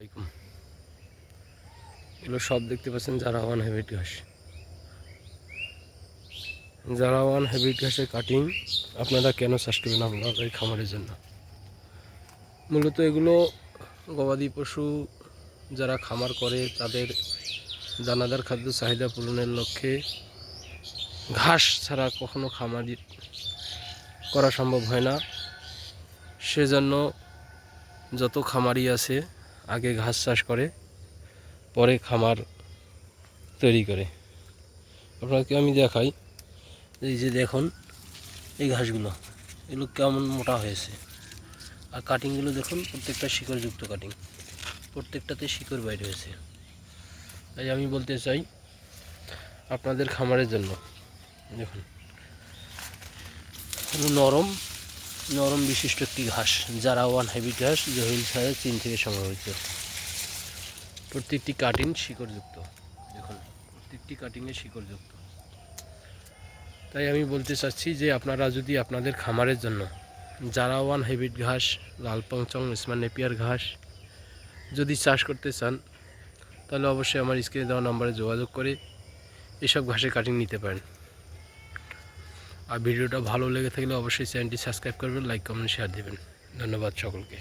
এগুলো সব দেখতে পাচ্ছেন যারা ওয়ান হ্যাবিট ঘাস যারা ওয়ান হ্যাবিট ঘাসের কাটিং আপনারা কেন চাষ করবেন আপনাদের খামারের জন্য? মূলত এগুলো গবাদি পশু যারা খামার করে, তাদের দানাদার খাদ্য চাহিদা পূরণের লক্ষ্যে ঘাস ছাড়া কখনো খামারি করা সম্ভব হয় না। সেজন্য যত খামারি আছে আগে ঘাস চাষ করে, পরে খামার তৈরি করে। আপনাকে আমি দেখাই, এই যে দেখুন, এই ঘাসগুলো, এগুলো কেমন মোটা হয়েছে। আর কাটিংগুলো দেখুন, প্রত্যেকটা শিকড়যুক্ত কাটিং প্রত্যেকটাতে শিকড় বাইরে হয়েছে। তাই আমি বলতে চাই, আপনাদের খামারের জন্য, দেখুন নরম নরম বিশিষ্ট একটি ঘাস, যারা ওয়ান হাইব্রিড ঘাস জহিল সাহেব চীন থেকে সংগ্রহিত। প্রত্যেকটি কাটিং শিকড়যুক্ত। দেখুন, প্রত্যেকটি কাটিংয়ে শিকড়যুক্ত। তাই আমি বলতে চাচ্ছি যে আপনারা যদি আপনাদের খামারের জন্য যারা ওয়ান হাইব্রিড ঘাস লাল পংচং ইসমান নেপিয়ার ঘাস যদি চাষ করতে চান, তাহলে অবশ্যই আমার স্ক্রিনে দেওয়া নম্বরে যোগাযোগ করে এসব ঘাসের কাটিং নিতে পারেন। আর ভিডিওটা ভালো লেগে থাকলে অবশ্যই চ্যানেলটি সাবস্ক্রাইব করবেন, লাইক, কমেন্ট শেয়ার দেবেন। ধন্যবাদ সকলকে।